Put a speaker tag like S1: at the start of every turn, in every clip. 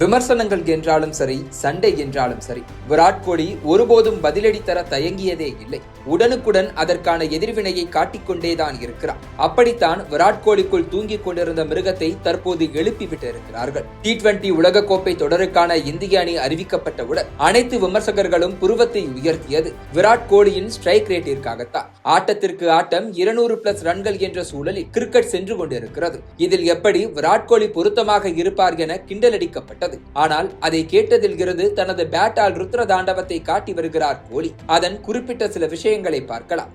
S1: விமர்சனங்கள் என்றாலும் சரி சண்டை என்றாலும் சரி விராட் கோலி ஒருபோதும் பதிலடி தர தயங்கியதே இல்லை. உடனுக்குடன் அதற்கான எதிர்வினையை காட்டிக்கொண்டேதான் இருக்கிறார். அப்படித்தான் விராட் கோலிக்குள் தூங்கிக் கொண்டிருந்த மிருகத்தை தற்போது எழுப்பிவிட்டு இருக்கிறார்கள் டி டுவெண்டி உலகக்கோப்பை தொடருக்கான இந்திய அணி அறிவிக்கப்பட்டவுடன் அனைத்து விமர்சகர்களும் புருவத்தை உயர்த்தியது. விராட் கோலியின் ஸ்ட்ரைக் ரேட்டிற்காகத்தான் ஆட்டத்திற்கு ஆட்டம் இருநூறு பிளஸ் ரன்கள் என்ற சூழலில் கிரிக்கெட் சென்று கொண்டிருக்கிறது. இதில் எப்படி விராட் கோலி பொருத்தமாக இருப்பார் என கிண்டலடிக்கப்பட்டது. ஆனால் அதை கேட்டதில் இருந்து தனது பேட்டால் ருத்ர தாண்டவத்தை காட்டி வருகிறார் கோலி அதன் குறிப்பிட்ட சில விஷயங்களை பார்க்கலாம்.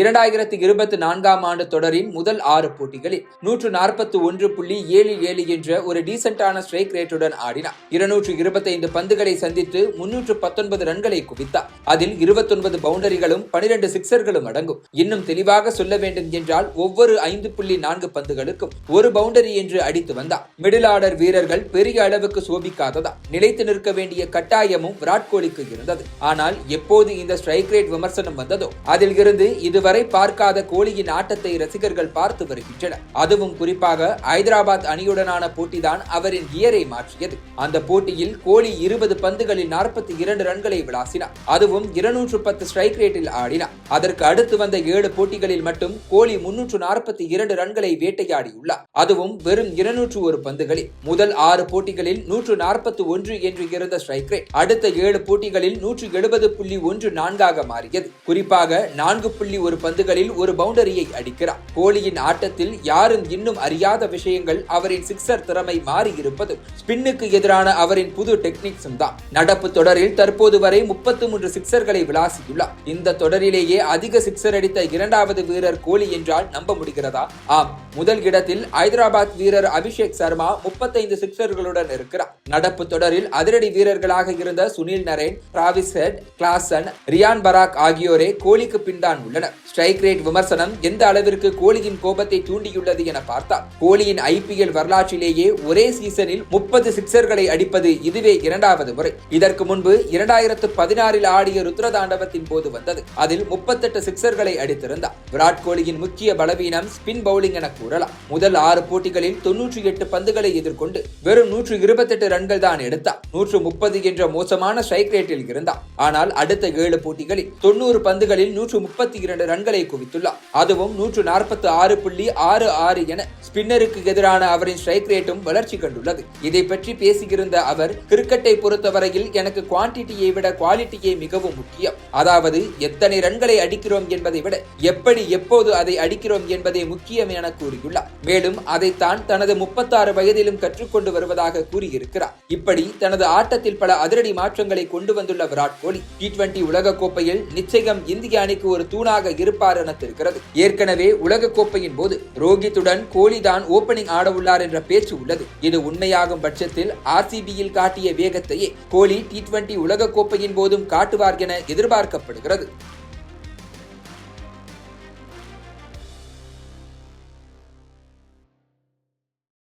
S1: இரண்டாயிரத்தி இருபத்தி நான்காம் ஆண்டு தொடரின் முதல் ஆறு போட்டிகளில் நூற்று நாற்பத்தி ஒன்று புள்ளி ஏழு ஏழு என்ற ஒரு டீசென்டான ஸ்ட்ரைக் ரேட்டுடன் ஆடினார். இருநூற்று இருபத்தைந்து பந்துகளை சந்தித்து முன்னூற்று பத்தொன்பது ரன்களை குவித்தார். அதில் இருபத்தொன்பது பவுண்டரிகளும் பனிரெண்டு சிக்சர்களும் அடங்கும். இன்னும் தெளிவாக சொல்ல வேண்டும் என்றால் ஒவ்வொரு ஐந்து புள்ளி நான்கு பந்துகளுக்கும் ஒரு பவுண்டரி என்று அடித்து வந்தார். மிடில் ஆர்டர் வீரர்கள் பெரிய அளவுக்கு சோபிக்காததா? நிலைத்து நிற்க வேண்டிய கட்டாயமும் விராட் கோலிக்கு இருந்தது. ஆனால் எப்போது இந்த ஸ்ட்ரைக் ரேட் விமர்சனம் வந்ததோ? அதில் இருந்து இதுவரை பார்க்காத கோலியின் ஆட்டத்தை ரசிகர்கள் பார்த்து வருகின்றனர். அதுவும் குறிப்பாக ஐதராபாத் அணியுடனான போட்டிதான் அவரின் கியரை மாற்றியது. அந்த போட்டியில் கோலி இருபது பந்துகளில் நாற்பத்தி இரண்டு ரன்களை விளாசினார். அதுவும் இருநூற்று பத்து ஸ்ட்ரைக் ரேட்டில் ஆடினார். அதற்கு அடுத்து வந்த ஏழு போட்டிகளில் மட்டும் கோலி முன்னூற்று நாற்பத்தி இரண்டு ரன்களை வேட்டையாடியுள்ளார். அதுவும் வெறும் இருநூற்று ஒரு பந்துகளில். முதல் ஆறு போட்டிகளில் நூற்று நாற்பத்தி ஒன்று என்று இருந்த ஸ்ட்ரைக் ரேட். அடுத்த ஏழு போட்டிகளில் நூற்று எழுபது புள்ளி ஒன்று நான்காக மாறியது. குறிப்பாக நான்கு புள்ளி ஒரு பந்துகளில் ஒரு பவுண்டரியை அடிக்கிறார். கோலியின் ஆட்டத்தில் யாரும் இன்னும் அறியாத விஷயங்கள் அவரின் சிக்ஸர் திறமை மாறி இருப்பது ஸ்பின்னுக்கு எதிரான அவரின் புது டெக்னிக்ஸும் தான். நடப்பு தொடரில் தற்போது வரை முப்பத்து மூன்று சிக்சர்களை விளாசியுள்ளார். இந்த தொடரிலேயே அதிக சிக்சர் அடித்த இரண்டாவது வீரர் கோலி என்றால் நம்ப முடிகிறதா? ஆம் முதல் இடத்தில் ஐதராபாத் வீரர் அபிஷேக் சர்மா முப்பத்தைந்து சிக்சர்களுடன் இருக்கிறார். நடப்பு தொடரில் அதிரடி வீரர்களாக இருந்த Sunil Narine Travis Head Klaasen Riyan Parag ஆகியோரே கோலிக்கு பின்தான் உள்ளனர். ஸ்ட்ரைக் ரேட் விமர்சனம் எந்த அளவிற்கு கோலியின் கோபத்தை தூண்டியுள்ளது என பார்த்தால் கோலியின் ஐபிஎல் வரலாற்றிலேயே ஒரே சீசனில் முப்பது சிக்சர்களை அடிப்பது இதுவே இரண்டாவது முறை. இதற்கு முன்பு இரண்டாயிரத்து பதினாறில் ஆடிய ருத்ரதாண்டவத்தின் போது வந்தது. அதில் முப்பத்தெட்டு சிக்சர்களை அடித்திருந்தார். விராட் கோலியின் முக்கிய பலவீனம் ஸ்பின் பவுலிங் என கூறலாம். முதல் ஆறு போட்டிகளில் தொன்னூற்றி எட்டு பந்துகளை எதிர்கொண்டு வெறும் நூற்று இருபத்தெட்டு ரன்கள் தான் எடுத்தார். நூற்று முப்பது என்ற மோசமான ஸ்ட்ரைக் ரேட்டில் இருந்தார். ஆனால் அடுத்த ஏழு போட்டிகளில் தொண்ணூறு பந்துகளில் நூற்று முப்பத்தி இரண்டு ரன்களை குவித்துள்ளார். அதுவும் நூற்று நாற்பத்தி ஆறு புள்ளி ஆறு ஆறு என ஸ்பின்னருக்கு எதிரான அவரின் ஸ்ட்ரைக் ரேட்டும் வளர்ச்சி கண்டுள்ளது. இதை பற்றி பேசியிருந்த அவர் கிரிக்கெட்டை பொறுத்தவரையில் எனக்கு குவான்டிட்டியை விட குவாலிட்டியே மிகவும் முக்கியம். அதாவது எத்தனை ரன்களை அடிக்கிறோம் என்பதை விட எப்படி எப்போது அதை அடிக்கிறோம் என்பதே முக்கியம் என கூறியுள்ளார். மேலும் அதைத்தான் தனது முப்பத்தாறு வயதிலும் கற்றுக்கொண்டு வருவதாக கூறியிருக்கிறார். இப்படி தனது ஆட்டத்தில் பல அதிரடி மாற்றங்களை கொண்டு வந்துள்ள விராட் கோலி டி டுவெண்டி உலகக்கோப்பையில் நிச்சயம் இந்திய அணிக்கு ஒரு தூணாக இருப்பார் என தெரிகிறது ஏற்கனவே உலகக்கோப்பையின் போது ரோஹித்துடன் கோலி தான் ஓபனிங் ஆட உள்ளார் என்ற பேச்சு உள்ளது. இது உண்மையாகும் பட்சத்தில் ஆர்சிபியில் காட்டிய வேகத்தையே கோலி டி டுவெண்டி உலகக்கோப்பையின் போதும் காட்டுவார் என எதிர்பார்க்கப்படுகிறது.